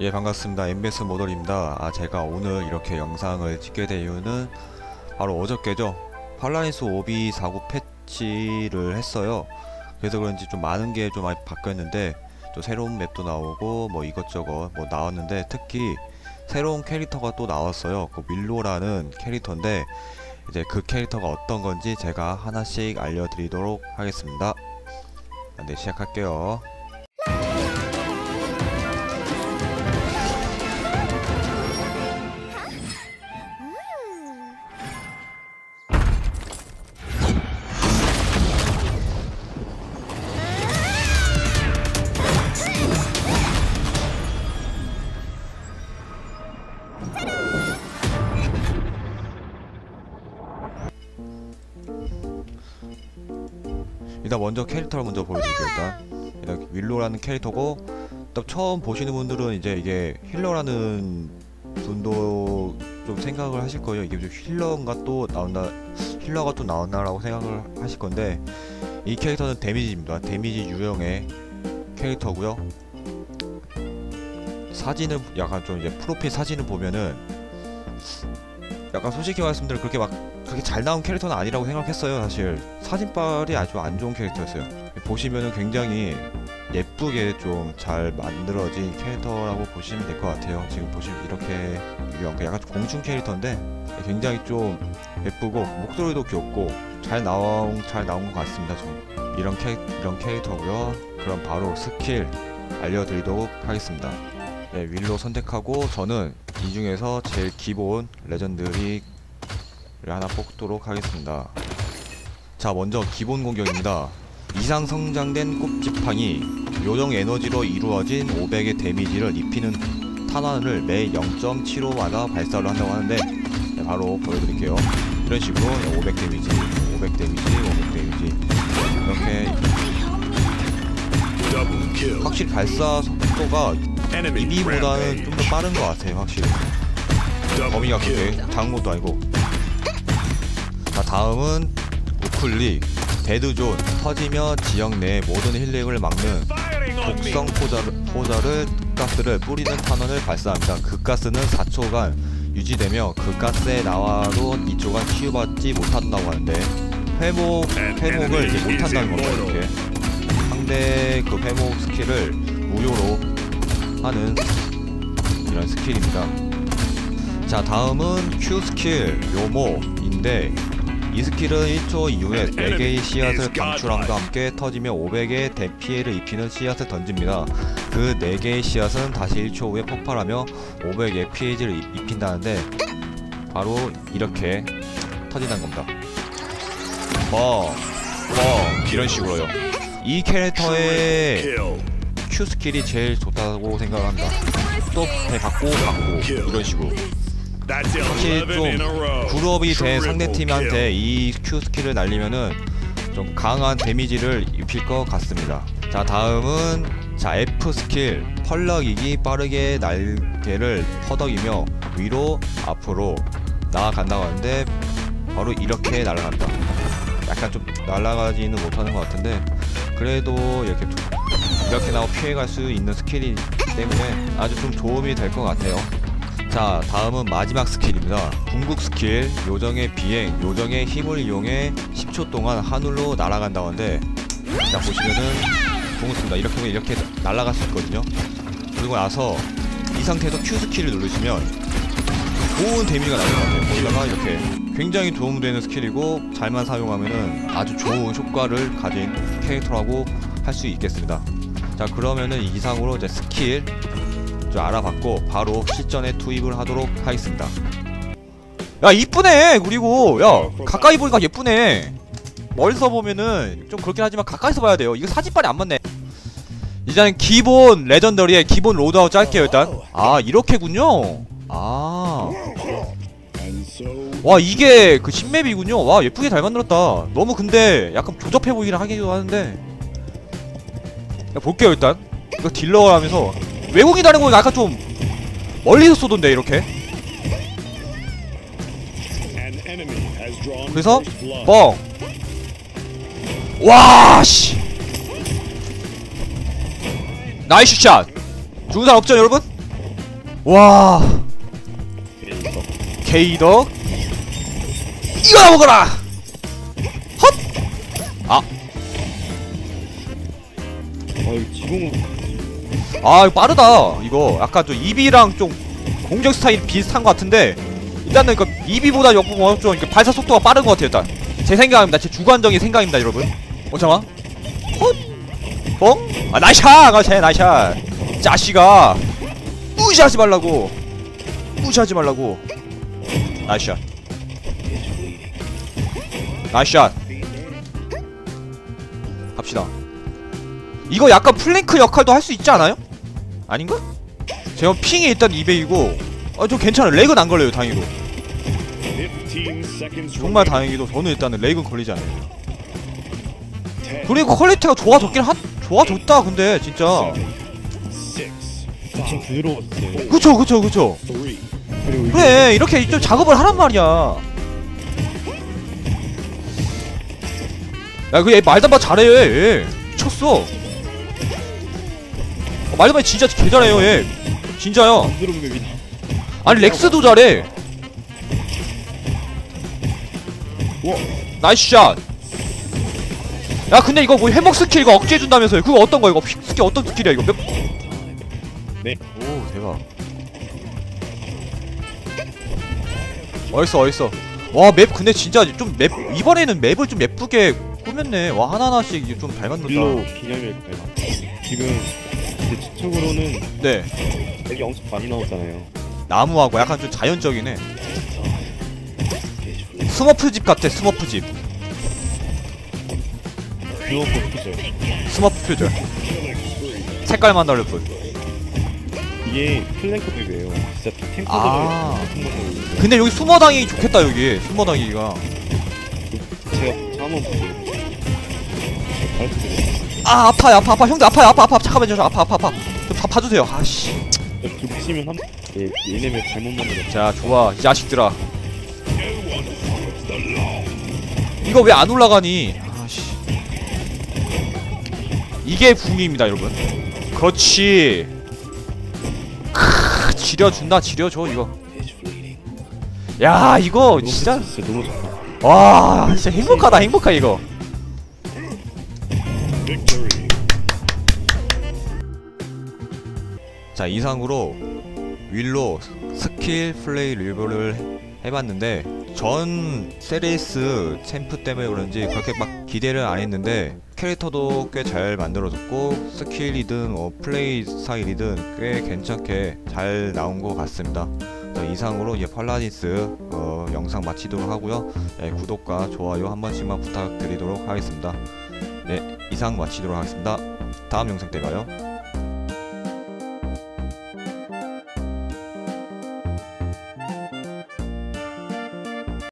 예 반갑습니다. MBS 모델입니다. 아 제가 오늘 이렇게 영상을 찍게 된 이유는 바로 어저께죠. 팔라리스 오비 49 패치를 했어요. 그래서 그런지 좀 많은 게 좀 많이 바뀌었는데 또 새로운 맵도 나오고 뭐 이것저것 뭐 나왔는데 특히 새로운 캐릭터가 또 나왔어요. 그 밀로라는 캐릭터인데 이제 그 캐릭터가 어떤 건지 제가 하나씩 알려드리도록 하겠습니다. 네 시작할게요 일단 먼저 캐릭터를 먼저 보여드릴게요 일단. 일단 윌로라는 캐릭터고 딱 처음 보시는 분들은 이제 이게 힐러라는 분도 좀 생각을 하실 거예요. 이게 좀 힐러인가 또 나온다 힐러가 또 나온다라고 생각을 하실 건데 이 캐릭터는 데미지입니다. 데미지 유형의 캐릭터고요. 사진을 약간 좀 이제 프로필 사진을 보면은 약간 솔직히 말씀드려 그렇게 막 그렇게 잘 나온 캐릭터는 아니라고 생각했어요 사실. 사진빨이 아주 안 좋은 캐릭터였어요. 보시면은 굉장히 예쁘게 좀 잘 만들어진 캐릭터라고 보시면 될 것 같아요. 지금 보시면 이렇게 약간 좀 공중 캐릭터인데 굉장히 좀 예쁘고 목소리도 귀엽고 잘 나온 잘 나온 것 같습니다 좀 이런 캐 이런 캐릭터고요. 그럼 바로 스킬 알려드리도록 하겠습니다. 네, 윌로 선택하고 저는 이 중에서 제일 기본 레전드리를 하나 뽑도록 하겠습니다. 자, 먼저 기본 공격입니다. 이상 성장된 꽃지팡이 요정 에너지로 이루어진 500의 데미지를 입히는 탄환을 매 0.75마다 발사를 한다고 하는데 네, 바로 보여드릴게요. 이런 식으로 500 데미지, 500 데미지, 500 데미지 이렇게 확실히 발사 속도가 이비보다는 좀 더 빠른 것 같아요 확실히 범위가 그렇게 작은 것도 아니고 자 다음은 우클릭 데드존 터지며 지역 내 모든 힐링을 막는 독성 포자를, 포자를 가스를 뿌리는 탄원을 발사합니다 그 가스는 4초간 유지되며 그 가스에 나와도 2초간 치유받지 못한다고 하는데 회복, 회복을 이제 못한다는 겁니다 이렇게 상대 그 회복 스킬을 무료로 하는 이런 스킬입니다. 자 다음은 Q 스킬 요모인데 이 스킬은 1초 이후에 4개의 씨앗을 방출함과 함께 터지며 500의 대피해를 입히는 씨앗을 던집니다. 그 4개의 씨앗은 다시 1초 후에 폭발하며 500의 피해를 입힌다는데 바로 이렇게 터진다는 겁니다. 뭐, 뭐 이런 식으로요. 이 캐릭터의 Q 스킬이 제일 좋다고 생각합니다. 또 받고 받고 이런 식으로. 확실히 좀 굴업이 된 상대팀한테 이 Q 스킬을 날리면은 좀 강한 데미지를 입힐 것 같습니다. 자 다음은 자 F 스킬 펄럭이기 빠르게 날개를 퍼덕이며 위로 앞으로 나아간다고 하는데 바로 이렇게 날아간다. 약간 좀 날아가지는 못하는 것 같은데 그래도 이렇게 이렇게 나고 피해갈 수 있는 스킬이기 때문에 아주 좀 도움이 될 것 같아요 자 다음은 마지막 스킬입니다. 궁극 스킬 요정의 비행 요정의 힘을 이용해 10초 동안 하늘로 날아간다고 하는데 자 보시면은 궁극습니다. 이렇게 하면 이렇게 날아갈 수 있거든요. 그리고 나서 이 상태에서 Q 스킬을 누르시면 좋은 데미지가 나는 것 같아요. 거기다가 이렇게 굉장히 도움되는 스킬이고 잘만 사용하면은 아주 좋은 효과를 가진 캐릭터라고 할 수 있겠습니다. 자 그러면은 이상으로 이제 스킬 좀 알아봤고 바로 실전에 투입을 하도록 하겠습니다. 야 이쁘네. 그리고 야 가까이 보니까 예쁘네. 멀리서 보면은 좀 그렇긴 하지만 가까이서 봐야 돼요. 이거 사진빨이 안 맞네. 일단 기본 레전더리의 기본 로드아웃 짤게요 일단. 아 이렇게군요? 아. 와 이게 그 신맵이군요. 와 예쁘게 잘 만들었다. 너무 근데 약간 조잡해 보이긴 하기도 하는데. 야, 볼게요 일단. 이거 딜러 하면서 외국인이라는 건 약간 좀 멀리서 쏘던데 이렇게. 그래서 뻥. 와씨. 나이스 샷. 죽은 사람 없죠 여러분? 와. 게이덕 이거 먹어라. 헛! 아, 지금 아 이거 빠르다 이거. 약간 좀 이비랑 좀 공격 스타일 비슷한 것 같은데 일단은 그 이비보다 역부 좀 이렇게 발사 속도가 빠른 것 같아요 일단. 제 생각입니다. 제 주관적인 생각입니다 여러분. 어 잠깐 헛! 뻥? 아 나이샷! 아제 나이샷. 자식아. 무시하지 말라고. 무시하지 말라고. 나이샷. 나이샷. 갑시다 이거 약간 플랭크 역할도 할 수 있지 않아요? 아닌가? 제가 핑이 일단 200이고 아좀 괜찮아요. 렉은 안 걸려요 다행히도. 정말 다행히도 저는 일단은 렉은 걸리지 않아요. 그리고 퀄리티가 좋아졌긴 한 좋아졌다 근데 진짜. 그쵸 그쵸 그쵸. 그래 이렇게 좀 작업을 하란 말이야. 야 그 얘 말담바 잘해 얘. 미쳤어 어, 말담바 진짜 개 잘해요 얘 진짜야 부드러운 맵이다. 아니 렉스도 잘해 우와. 나이스 샷. 야 근데 이거 뭐 회복 스킬 이거 억제해 준다면서요 그거 어떤 거야 이거 피- 스킬 어떤 스킬이야 이거 몇... 네. 오 대박 어딨어 어딨어 와 맵 근데 진짜 좀 맵 이번에는 맵을 좀 예쁘게 꾸몄네 와 하나하나씩 좀잘 빌로 만든다 기념일까요? 지금 제 추측으로는 네 여기 엄청 많이 나오잖아요. 나무하고 약간 좀 자연적이네 스머프 집 같아 스머프 집 듀오 포트죠. 스머프 표절 색깔만 다를 뿐 이게 플랭크 맵이에요. 진짜 탱커들 아. 근데 여기 숨어당이 좋겠다 여기 숨어당이가 제가 저 한번 보세요. 아 아파요. 아파 아파. 형들 아파요. 아파 아파. 잠깐만요. 저 아파 아파 아파. 좀 봐, 봐주세요. 아씨. 쭉 치면 한 예, 얘네 맵 잘못 만들었어. 자 좋아. 이 자식들아 이거 왜 안 올라가니? 아씨. 이게 붕입니다 여러분. 그렇지. 크 지려준다. 지려줘 이거. 야 이거 진짜. 와 진짜 행복하다 행복하 이거 자 이상으로 윌로 스킬 플레이 리뷰를 해봤는데 전 세레이스 챔프 때문에 그런지 그렇게 막 기대를 안 했는데 캐릭터도 꽤 잘 만들어졌고 스킬이든 뭐 플레이 스타일이든 꽤 괜찮게 잘 나온 것 같습니다. 자, 이상으로 이제 팔라디스 어, 영상 마치도록 하고요. 네, 구독과 좋아요 한 번씩만 부탁드리도록 하겠습니다. 네 이상 마치도록 하겠습니다. 다음 영상 때 봐요